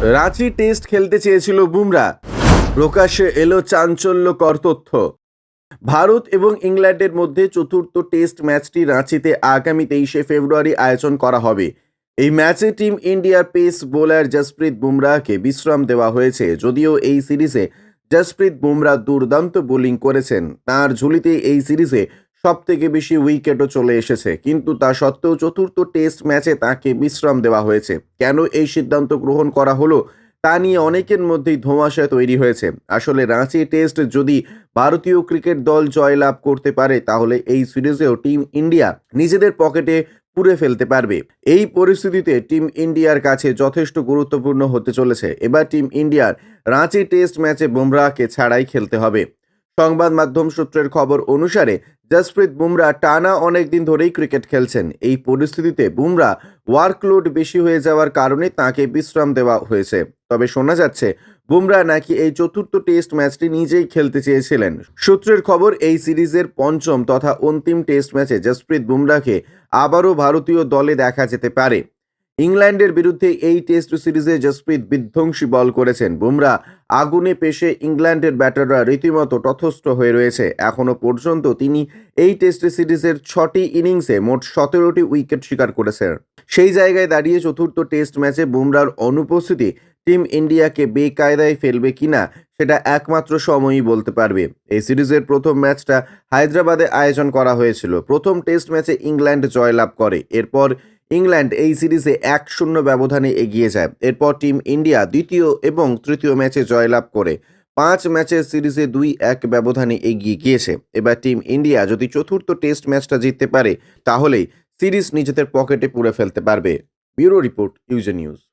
Ranchi test খেলতে চেয়েছিল বুমরা। প্রকাশ্যে এলো চাঞ্চল্যকর তথ্য। ভারত এবং ইংল্যান্ডের মধ্যে চতুর্থ টেস্ট ম্যাচটি রাঁচিতে আগামী তেইশে ফেব্রুয়ারি আয়োজন করা হবে। এই ম্যাচে টিম ইন্ডিয়ার পেস বোলার জসপ্রীত বুমরাহকে বিশ্রাম দেওয়া হয়েছে। যদিও এই সিরিজে জসপ্রীত বুমরা দুর্দান্ত বোলিং করেছেন, তার ঝুলিতে এই সিরিজে সব থেকে বেশি উইকেটও চলে এসেছে। কিন্তু তা সত্ত্বেও চতুর্থ টেস্ট ম্যাচে তাকে বিশ্রাম দেওয়া হয়েছে। কেন এই সিদ্ধান্ত গ্রহণ করা হলো, তা নিয়ে অনেকের মধ্যেই ধোঁয়াশা তৈরি হয়েছে। আসলে রাঁচি টেস্ট যদি ভারতীয় ক্রিকেট দল জয়লাভ করতে পারে, তাহলে এই সিরিজেও টিম ইন্ডিয়া নিজেদের পকেটে পুরে ফেলতে পারবে। এই পরিস্থিতিতে টিম ইন্ডিয়ার কাছে যথেষ্ট গুরুত্বপূর্ণ হতে চলেছে। এবার টিম ইন্ডিয়ার রাঁচি টেস্ট ম্যাচে বুমরাহকে ছাড়াই খেলতে হবে। সংবাদ মাধ্যম সূত্রের খবর অনুসারে, জসপ্রীত বুমরা টানা অনেক দিন ধরেই ক্রিকেট খেলছেন। এই পরিস্থিতিতে বুমরা ওয়ার্কলোড বেশি হয়ে যাওয়ার কারণে তাকে বিশ্রাম দেওয়া হয়েছে। তবে শোনা যাচ্ছে, বুমরা নাকি এই চতুর্থ টেস্ট ম্যাচটি নিজেই খেলতে চেয়েছিলেন। সূত্রের খবর, এই সিরিজের পঞ্চম তথা অন্তিম টেস্ট ম্যাচে জসপ্রীত বুমরাকে আবারও ভারতীয় দলে দেখা যেতে পারে। ইংল্যান্ডের বিরুদ্ধে এই টেস্ট সিরিজে জসপ্রীত বিধ্বংসী বল করেছেন। বুমরা আগুনে পেশে ইংল্যান্ডের ব্যাটাররা রীতিমতো তথস্থ হয়ে রয়েছে। এখনও পর্যন্ত তিনি এই টেস্ট সিরিজের ছটি ইনিংসে মোট সতেরোটি উইকেট শিকার করেছেন। সেই জায়গায় দাঁড়িয়ে চতুর্থ টেস্ট ম্যাচে বুমরার অনুপস্থিতি টিম ইন্ডিয়াকে বেকায়দায় ফেলবে কিনা, সেটা একমাত্র সময়ই বলতে পারবে। এই সিরিজের প্রথম ম্যাচটা হায়দ্রাবাদে আয়োজন করা হয়েছিল। প্রথম টেস্ট ম্যাচে ইংল্যান্ড জয়লাভ করে। এরপর ইংল্যান্ড এই সিরিজে এক শূন্য ব্যবধানে এগিয়ে যায়। এরপর টিম ইন্ডিয়া দ্বিতীয় এবং তৃতীয় ম্যাচে জয়লাভ করে। পাঁচ ম্যাচের সিরিজে দুই এক ব্যবধানে এগিয়ে গিয়েছে। এবার টিম ইন্ডিয়া যদি চতুর্থ টেস্ট ম্যাচটা জিততে পারে, তাহলেই সিরিজ নিজেদের পকেটে পুরে ফেলতে পারবে। ব্যুরো রিপোর্ট, ইউজে নিউজ।